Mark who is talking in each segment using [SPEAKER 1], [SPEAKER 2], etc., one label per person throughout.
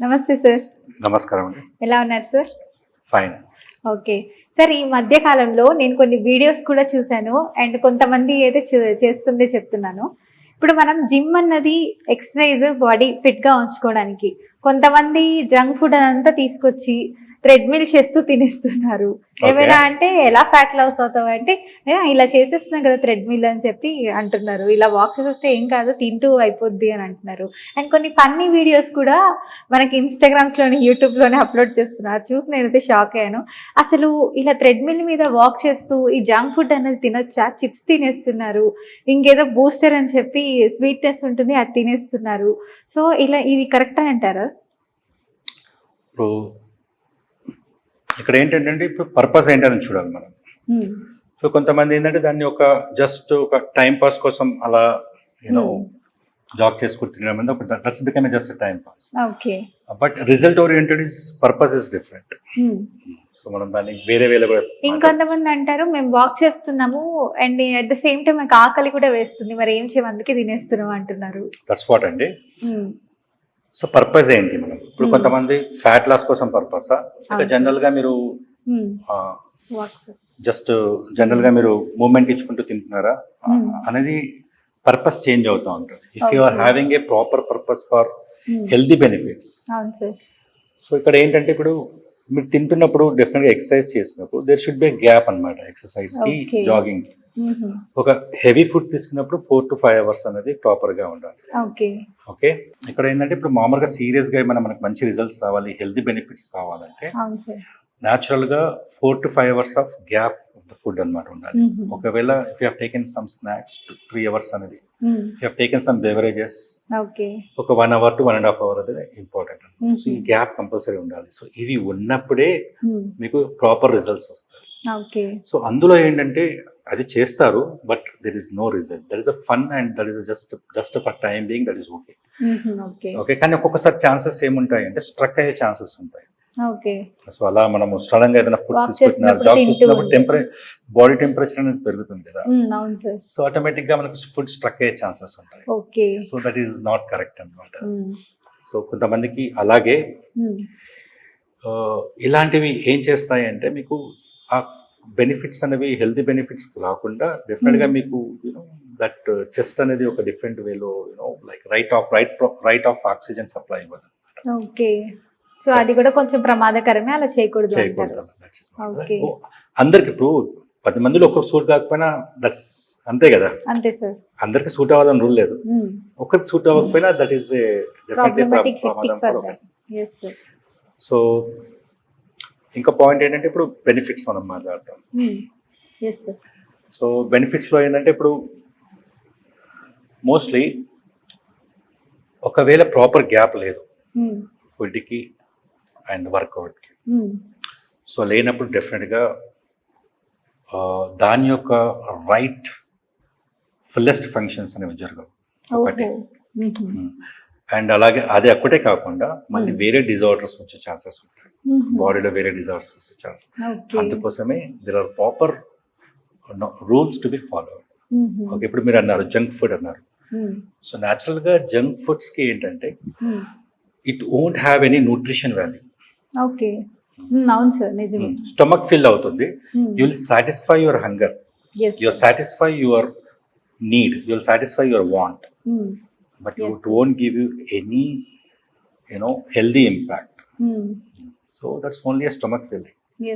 [SPEAKER 1] నమస్తే సార్
[SPEAKER 2] నమస్కారం అండి.
[SPEAKER 1] ఎలా ఉన్నారు సార్
[SPEAKER 2] ఫైన్
[SPEAKER 1] ఓకే సార్ ఈ మధ్య కాలంలో నేను కొన్ని వీడియోస్ కూడా చూశాను అండ్ కొంతమంది అయితే చేస్తుందే చెప్తున్నాను. ఇప్పుడు మనం జిమ్ అన్నది ఎక్సర్సైజ్ బాడీ ఫిట్గా ఉంచుకోవడానికి కొంతమంది జంక్ ఫుడ్ అంతా తీసుకొచ్చి థ్రెడ్మిల్ చేస్తూ తినేస్తున్నారు. ఏమైనా అంటే ఎలా ఫ్యాట్ లాస్ అవుతావు అంటే "ఏ, ఇలా చేసేస్తున్నాం కదా థ్రెడ్మిల్ అని చెప్పి అంటున్నారు. ఇలా వాక్ చేసేస్తే ఏం కాదు తింటూ అయిపోద్ది అని అంటున్నారు. అండ్ కొన్ని ఫన్నీ వీడియోస్ కూడా మనకి ఇన్స్టాగ్రామ్స్లోని యూట్యూబ్లోనే అప్లోడ్ చేస్తున్నారు. చూసి నేనైతే షాక్ అయ్యాను. అసలు ఇలా థ్రెడ్మిల్ మీద వాక్ చేస్తూ ఈ జంక్ ఫుడ్ అనేది తినొచ్చా? చిప్స్ తినేస్తున్నారు. ఇంకేదో బూస్టర్ అని చెప్పి స్వీట్నెస్ ఉంటుంది అది తినేస్తున్నారు. సో ఇలా ఇది కరెక్ట్ అని అంటారా?
[SPEAKER 2] ఇప్పుడు ఇక్కడ ఏంటంటే ఇప్పుడు పర్పస్ ఏంటని చూడాలి మనం.
[SPEAKER 1] Hmm.
[SPEAKER 2] సో కొంతమంది ఏంటంటే దాన్ని ఒక జస్ట్ ఒక టైం పాస్ కోసం అలా యూనో
[SPEAKER 1] Hmm.
[SPEAKER 2] జాబ్ చేసుకుని తినడం అనేది ఒక that's become just time pass
[SPEAKER 1] okay
[SPEAKER 2] but result oriented is purpose is different
[SPEAKER 1] Hmm.
[SPEAKER 2] So మనం దాన్ని వేరే వేరే కూడా
[SPEAKER 1] ఇంకొంతమంది అంటారు మేము వాక్ చేస్తున్నాము and at the same time మాకు ఆకలి కూడా వేస్తుంది. మరి ఏం చేయం? అందుకే తినేస్తున్నాం అంటున్నారు.
[SPEAKER 2] దట్స్ వాట్ అండి.
[SPEAKER 1] Hmm.
[SPEAKER 2] సో పర్పస్ ఏంటి? ఇప్పుడు
[SPEAKER 1] Hmm.
[SPEAKER 2] కొంతమంది ఫ్యాట్ లాస్ కోసం పర్పసా. జనరల్గా మీరు. జస్ట్ జనరల్గా మీరు మూమెంట్ ఇచ్చుకుంటూ తింటున్నారా
[SPEAKER 1] Hmm.
[SPEAKER 2] అనేది పర్పస్ చేంజ్ అవుతూ ఉంటుంది if you are
[SPEAKER 1] Okay.
[SPEAKER 2] Having a proper purpose for. Healthy benefits so ఇక్కడ ఏంటంటే ఇప్పుడు మీరు తింటున్నప్పుడు డెఫినెట్గా ఎక్సర్సైజ్ చేసినప్పుడు దేర్ షుడ్ బి గ్యాప్ అనమాట
[SPEAKER 1] ఎక్సర్సైజ్కి
[SPEAKER 2] ఒక హెవీ ఫుడ్ తీసుకున్నప్పుడు ఫోర్ టు ఫైవ్ అవర్స్ అనేది ప్రాపర్గా ఉండాలి.
[SPEAKER 1] ఓకే.
[SPEAKER 2] ఓకే? ఇక్కడ ఏంటంటే ఇప్పుడు మామూలుగా సీరియస్గా ఏమైనా మనకు మంచి రిజల్ట్స్ రావాలి హెల్దీ బెనిఫిట్స్
[SPEAKER 1] సార్.
[SPEAKER 2] న్యాచురల్గా four to five hours of gap the food అనమాట ఉండాలి. ఒకవేళ if you taken some snacks three hours అనేది. If you taken some beverages ఒక one hour to one and half hour అనేది important. So ఈ gap compulsory ఉండాలి. So ఇవి ఉన్నప్పుడే. మీకు ప్రాపర్ రిజల్ట్స్ వస్తాయి.
[SPEAKER 1] ఓకే.
[SPEAKER 2] సో అందులో ఏంటంటే అది చేస్తారు but there is no result that is a fun and that is just just for time being that is okay.
[SPEAKER 1] Okay
[SPEAKER 2] కానీ ఒక్కొక్కసారి ఛాన్సెస్ ఏముంటాయి అంటే స్ట్రక్ అయ్యే ఛాన్సెస్ ఉంటాయి.
[SPEAKER 1] ఓకే
[SPEAKER 2] సో అలా మనము సడన్గా ఏదైనా ఫుడ్
[SPEAKER 1] చేస్తున్నప్పుడు
[SPEAKER 2] జాబ్
[SPEAKER 1] తింటూ
[SPEAKER 2] చేస్తున్నప్పుడు
[SPEAKER 1] ఉంటాం.
[SPEAKER 2] టెంపరే బాడీ టెంపరేచర్ అనేది పెరుగుతుంది కదా. సో ఆటోమేటిక్గా మనకు ఫుడ్ స్ట్రక్ అయ్యే ఛాన్సెస్ ఉంటాయి.
[SPEAKER 1] Okay
[SPEAKER 2] so that is not correct అనమాట. సో కొంతమందికి అలాగే. ఆ, ఇలాంటివి ఏం చేస్తాయి అంటే మీకు ఆ బెనిఫిట్స్ అనేవి హెల్తీ బెనిఫిట్స్ కాకుండా డెఫినెట్గా
[SPEAKER 1] Hmm.
[SPEAKER 2] మీకు యూనో దట్ చెస్ట్ అనేది ఒక డిఫరెంట్ వేలో you know like right of right right of oxygen supply ఇవ్వదు
[SPEAKER 1] ఓకే. సో అది కూడా కొంచెం ప్రమాదకరమే అలా చేయకూడదు
[SPEAKER 2] అందరికి ఇప్పుడు పది మందిలో ఒక్కరికి సూట్ కాకపోయినా దట్స్ అంతే కదా?
[SPEAKER 1] అంతే సార్.
[SPEAKER 2] అందరికి సూట్ అవ్వాలని రూల్ లేదు.
[SPEAKER 1] Hmm.
[SPEAKER 2] ఒక్కరికి సూట్ అవ్వకపోయినా దట్ ఈస్ సో ఇంకా పాయింట్ ఏంటంటే ఇప్పుడు బెనిఫిట్స్ మనం మాట్లాడతాం సో బెనిఫిట్స్లో ఏంటంటే ఇప్పుడు మోస్ట్లీ ఒకవేళ ప్రాపర్ గ్యాప్ లేదు
[SPEAKER 1] Hmm.
[SPEAKER 2] ఫుడ్కి అండ్ వర్కౌట్కి
[SPEAKER 1] Hmm.
[SPEAKER 2] సో లేనప్పుడు డెఫినెట్గా దాని యొక్క రైట్ ఫుల్లెస్ట్ ఫంక్షన్స్ అనేవి జరగవు ఒకటి
[SPEAKER 1] ఓహో Mhm.
[SPEAKER 2] అండ్ అలాగే అది ఒక్కటే కాకుండా మళ్ళీ
[SPEAKER 1] Hmm.
[SPEAKER 2] వేరే డిజార్డర్స్ వచ్చే ఛాన్సెస్ ఉంటాయి. బాడీలో వేరే డిజార్డర్స్ వచ్చే ఛాన్సెస్
[SPEAKER 1] ఓకే
[SPEAKER 2] అందుకోసమే there are proper rules to be follow. Okay ఇప్పుడు మీరు అన్నారు జంక్ ఫుడ్ అన్నారు. సో న్యాచురల్గా జంక్ ఫుడ్స్కి ఏంటంటే
[SPEAKER 1] Hmm.
[SPEAKER 2] It won't have any nutrition value
[SPEAKER 1] okay. అవును సార్ నిజమే
[SPEAKER 2] స్టమక్ ఫిల్ అవుతుంది. You will satisfy your hunger you. Satisfy your need you will satisfy your want. But you. Don't give you any you know healthy impact. So that's only a stomach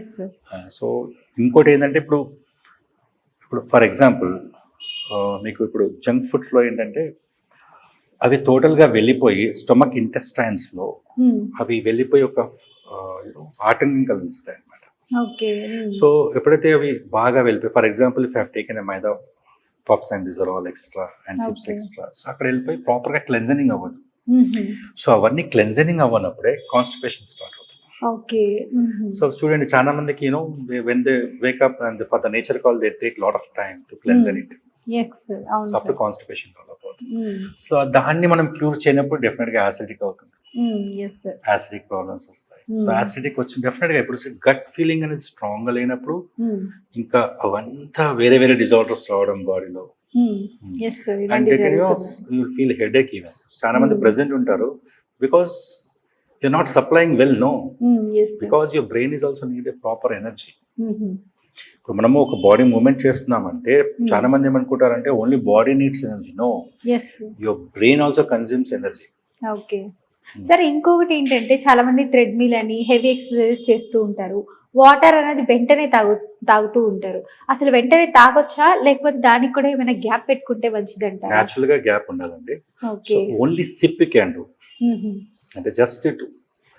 [SPEAKER 1] sir.
[SPEAKER 2] So ఇంకోటి ఏంటంటే ఇప్పుడు ఇప్పుడు for example మీకు ఇప్పుడు junk ఫుడ్స్లో ఏంటంటే అవి టోటల్గా వెళ్ళిపోయి స్టమక్ ఇంటెస్టైన్స్లో
[SPEAKER 1] Hmm.
[SPEAKER 2] అవి వెళ్ళిపోయి ఒక ఆటంకం కలిగిస్తాయి అనమాట.
[SPEAKER 1] Hmm.
[SPEAKER 2] సో ఎప్పుడైతే అవి బాగా వెళ్ళిపోయి for example if have taken a maida puffs and this are all extra and chips. Extra so అక్కడ వెళ్ళిపోయి ప్రాపర్గా క్లెన్జనింగ్ అవ్వదు
[SPEAKER 1] Mhm.
[SPEAKER 2] సో అవన్నీ క్లెన్జనింగ్ అవ్వనప్పుడే కాన్స్టిపేషన్ స్టార్ట్
[SPEAKER 1] Mhm.
[SPEAKER 2] సో చూడండి చాలా మందికి you know when they wake up and for the nature call they take lot of to
[SPEAKER 1] Yes, sir. అవును
[SPEAKER 2] సో అప్పుడు. కాన్స్టిపేషన్ డెవలప్ అవుతుంది. సో దాన్ని మనం క్యూర్ చేయనప్పుడు డెఫినెట్గా యాసిడిక్ అవుతుంది.
[SPEAKER 1] Yes, sir.
[SPEAKER 2] యాసిడిక్ ప్రాబ్లమ్స్ వస్తాయి సో. యాసిడిక్ వచ్చి డెఫినెట్గా ఇప్పుడు గట్ ఫీలింగ్ అనేది స్ట్రాంగ్గా లేనప్పుడు
[SPEAKER 1] Hmm.
[SPEAKER 2] ఇంకా అవంతా వేరే వేరే డిజార్డర్స్ రావడం బాడీలో.
[SPEAKER 1] Yes, sir.
[SPEAKER 2] And. Feel headache even చాలా మంది. ప్రెసెంట్ ఉంటారు because you're not supplying well no
[SPEAKER 1] yes
[SPEAKER 2] because your brain is also need a proper energy. ఇప్పుడు మనము ఒక బాడీ మూవ్మెంట్ చేస్తున్నామంటే చాలా మంది ఏమనుకుంటారంటే only body needs energy no your brain also consumes energy
[SPEAKER 1] okay సరే ఇంకొకటి ఏంటంటే చాలా మంది థ్రెడ్మిల్ అని హెవీ ఎక్సర్సైజ్ చేస్తూ ఉంటారు. వాటర్ అనేది వెంటనే తాగు తాగుతూ ఉంటారు. అసలు వెంటనే తాగొచ్చా? లేకపోతే దానికి కూడా ఏమైనా గ్యాప్ పెట్టుకుంటే మంచిది అంటారా
[SPEAKER 2] న్యాచురల్గా గ్యాప్ ఉండాలండి. ఓన్లీ సిప్ క్యాన్ డూ అంటే జస్ట్ ఇట్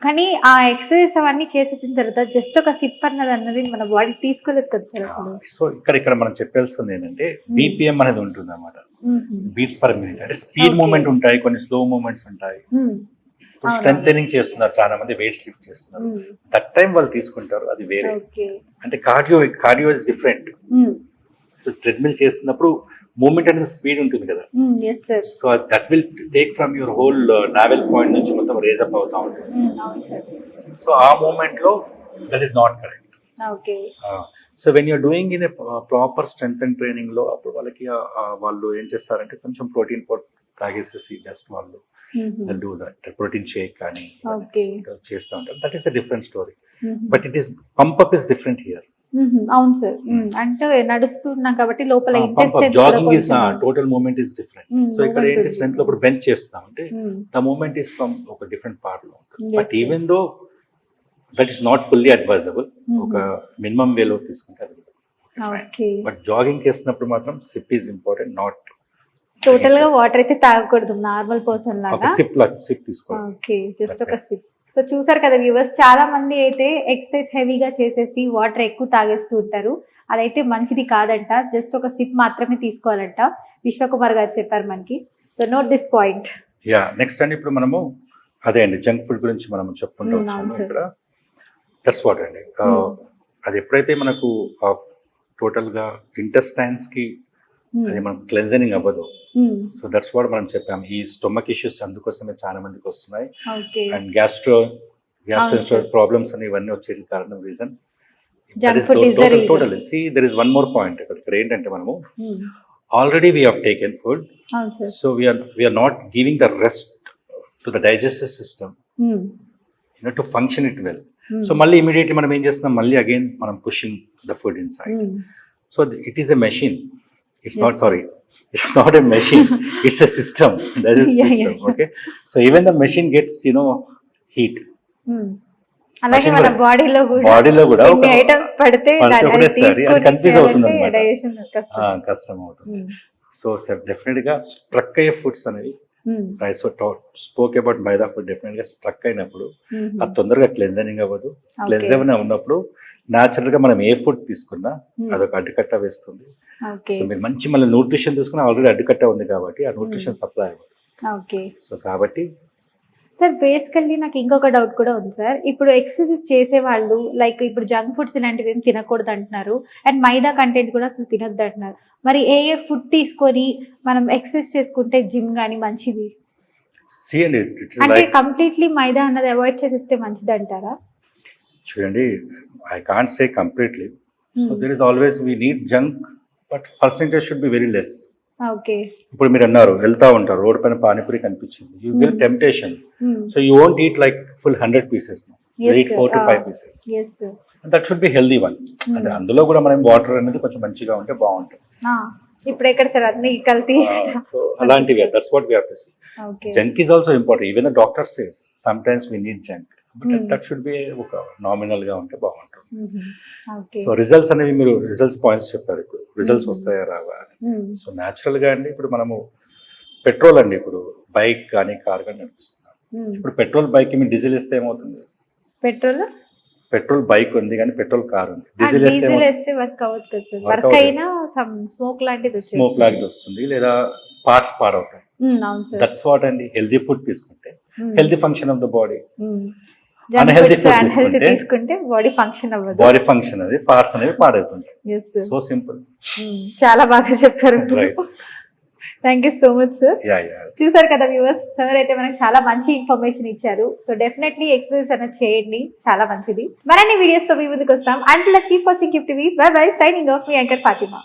[SPEAKER 1] కానీ ఆ ఎక్సర్సైజ్ అవన్నీ చేసేసిన తర్వాత జస్ట్ ఒక సిప్ అన్నది అన్నది మన బాడీ తీసుకోలేదు కదా సార్ అసలు.
[SPEAKER 2] సో ఇక్కడ ఇక్కడ మనం చెప్పాల్సింది ఏంటంటే బీపీఎం అనేది ఉంటుంది అనమాట బీట్స్ పర్ మినిట్ అంటే స్పీడ్. మూమెంట్ ఉంటాయి కొన్ని స్లో మూమెంట్స్ ఉంటాయి. స్ట్రెంగ్ చేస్తున్నారు చాలా మంది వెయిట్స్ లిఫ్ట్ చేస్తున్నారు దట్ టైం వాళ్ళు తీసుకుంటారు అది వేరే. అంటే cardio cardio is different so treadmill చేస్తున్నప్పుడు మూమెంట్ అనేది స్పీడ్ ఉంటుంది కదా. So that will take from your whole navel point నుంచి మొత్తం రేజ్ అప్ అవుతా ఉంటుంది. సో ఆ మూమెంట్లో that is not correct so when you're doing in proper strength and ట్రైనింగ్లో అప్పుడు వాళ్ళకి వాళ్ళు ఏం చేస్తారంటే కొంచెం ప్రోటీన్ తాగేసేసి జస్ట్ వాళ్ళు డూ దట్ ప్రోటీన్ షేక్ కానీ చేస్తూ ఉంటారు. That is a different story but it is pump up is different here
[SPEAKER 1] అవును సార్. అంటే నడుస్తున్నాం కాబట్టి లోపల
[SPEAKER 2] jogging is total movement is different so ఇక్కడ ఏంటి. స్ట్రెంత్లో బెంచ్ చేస్తున్నాం. అంటే ద మూమెంట్ ఈస్ ఫ్రమ్ ఒక డిఫరెంట్
[SPEAKER 1] పార్ట్లో
[SPEAKER 2] but. Even though that is not fully advisable. ఒక మినిమం వేలో తీసుకుంటే బట్ జాగింగ్ చేస్తున్నప్పుడు మాత్రం సిప్ ఈజ్ ఇంపార్టెంట్ నాట్
[SPEAKER 1] టోటల్గా వాటర్ అయితే తాగకూడదు నార్మల్ పర్సన్ లాగా?
[SPEAKER 2] సిప్ సిప్ తీసుకోవాలి.
[SPEAKER 1] ఓకే జస్ట్ ఒక సిప్ సో చూసారు కదా వ్యూవర్స్ చాలా మంది అయితే ఎక్సర్సైజ్ హెవీగా చేసేసి వాటర్ ఎక్కువ తాగేస్తూ ఉంటారు. అదైతే మంచిది కాదంట. జస్ట్ ఒక సిప్ మాత్రమే తీసుకోవాలంట. విశ్వకుమార్ గారు చెప్పారు మనకి. So note this point
[SPEAKER 2] yeah next అండి. ఇప్పుడు మనము అదే అండి జంక్ ఫుడ్ గురించి మనం చెప్పుకుంటూ వచ్చాము. ఇక్కడ దట్స్ వాట్ అండి. అది ఎప్పుడైతే మనకు టోటల్గా ఇంటెస్టైన్స్కి అది మనం క్లెన్జనింగ్ అవ్వదు. సో దట్స్ వాట్ మనం చెప్పాము ఈ స్టొమక్ ఇష్యూస్ అందుకోసమే చాలా మందికి వస్తున్నాయి. And gastro gastro. ప్రాబ్లమ్స్ అని ఇవన్నీ వచ్చేది కారణం reason. Total see there is one more point ఇక్కడ ఏంటంటే మనము already we have taken food so we're we're not giving the rest to the digestive system you know to function it well so మళ్ళీ immediately మనం ఏం చేస్తున్నాం? మళ్ళీ again మనం pushing the food inside so it is a machine it's not sorry it's not a machine it's a system that is system. Okay so even the machine gets you know heat
[SPEAKER 1] అలాగే మన బాడీలో కూడా
[SPEAKER 2] బాడీలో కూడా ఒక
[SPEAKER 1] items పడితే అది
[SPEAKER 2] ఒకటేసారి అది
[SPEAKER 1] తీసుకొని
[SPEAKER 2] confuse అవుతుంది అన్నమాట.
[SPEAKER 1] కష్టం.
[SPEAKER 2] అవుతుంది సో సార్ డెఫినెట్గా స్ట్రక్ అయ్యే ఫుడ్స్ అనేవి. So spoke about maida food డెఫినెట్గా స్ట్రక్ అయినప్పుడు
[SPEAKER 1] ఉమ్,
[SPEAKER 2] అది తొందరగా క్లెన్జనింగ్ అవ్వదు. క్లెన్జ్ ఉన్నప్పుడు న్యాచురల్గా మనం ఏ ఫుడ్ తీసుకున్నా
[SPEAKER 1] ఉమ్,
[SPEAKER 2] అదొక అడ్డుకట్ట వేస్తుంది. సో మీరు మంచి మళ్ళీ న్యూట్రిషన్ తీసుకున్నా ఆల్రెడీ అడ్డుకట్ట ఉంది కాబట్టి ఆ న్యూట్రిషన్ సప్లై
[SPEAKER 1] ఓకే.
[SPEAKER 2] సో కాబట్టి
[SPEAKER 1] సార్ బేసికల్లీ నాకు ఇంకొక డౌట్ కూడా ఉంది సార్. ఇప్పుడు ఎక్సర్సైజ్ చేసే వాళ్ళు లైక్ ఇప్పుడు జంక్ ఫుడ్స్ ఇలాంటివి ఏం తినకూడదు అంటున్నారు అండ్ మైదా కంటెంట్ కూడా అసలు తినొద్దు అంటున్నారు. మరి ఏ ఏ ఫుడ్ తీసుకొని మనం ఎక్సర్సైజ్ చేసుకుంటే జిమ్ కానీ మంచిది? అంటే కంప్లీట్లీ మైదా అన్నది అవాయిడ్ చేసేస్తే మంచిది అంటారా?
[SPEAKER 2] చూడండి I can't say completely so. There is always we need junk but percentage should be very less.
[SPEAKER 1] Okay
[SPEAKER 2] ఇప్పుడు మీరు అన్నారు వెళ్తా ఉంటారు రోడ్ పైన పానీపూరి కనిపించింది. You will. Temptation so you won't eat like full hundred pieces eat four to five pieces that should be healthy one అంటే అందులో కూడా మనం వాటర్ అనేది కొంచెం మంచిగా ఉంటే బాగుంటుంది.
[SPEAKER 1] ఇప్పుడు ఎక్కడ సార్ అన్ని కల్తీ?
[SPEAKER 2] సో అలాంటివి that's what we have to see junk is also important even the doctor says some times we need junk but. That should be ఒక నామినల్గా ఉంటే బాగుంటుంది. సో రిజల్ట్స్ అనేవి మీరు రిజల్ట్స్ పాయింట్స్ చెప్పారు ఇప్పుడు. Results
[SPEAKER 1] Hmm.
[SPEAKER 2] వస్తాయా రావా అని. సో న్యాచురల్గా అండి ఇప్పుడు మనము పెట్రోల్ అండి ఇప్పుడు బైక్ కానీ కార్ కానీ నడిపిస్తున్నాం ఇప్పుడు పెట్రోల్ బైక్ మీ డీజిల్ వేస్తే ఏమవుతుంది?
[SPEAKER 1] పెట్రోల్?
[SPEAKER 2] పెట్రోల్ బైక్ ఉంది కానీ పెట్రోల్ కార్ ఉంది. డీజిల్ వేస్తే
[SPEAKER 1] వర్క్. అయినా స్మోక్ లాంటిది.
[SPEAKER 2] స్మోక్ లాంటిది వస్తుంది. లేదా పార్ట్స్ పాడవుతాయి. దట్స్ వాట్ అండి హెల్దీ ఫుడ్ తీసుకుంటే. Healthy function of the body తీసుకుంటే
[SPEAKER 1] బాడీ ఫంక్షన్ అవ్వదు.
[SPEAKER 2] బాడీ ఫంక్షన్ అనేది పార్ట్స్ అనేవి పాడవుతుంటాయి. సో సింపుల్
[SPEAKER 1] ఉమ్, చాలా బాగా చెప్పారు. Thank you so much sir చూసారు కదా వ్యూవర్స్ సార్ అయితే మనకు చాలా మంచి ఇన్ఫర్మేషన్ ఇచ్చారు. సో డెఫినెట్లీ ఎక్సర్సైజ్ అనేది చేయండి. చాలా మంచిది. మరిన్ని వీడియోస్తో మీ ముందుకు వస్తాం. And keep watching TV bye bye signing off me anchor Fatima.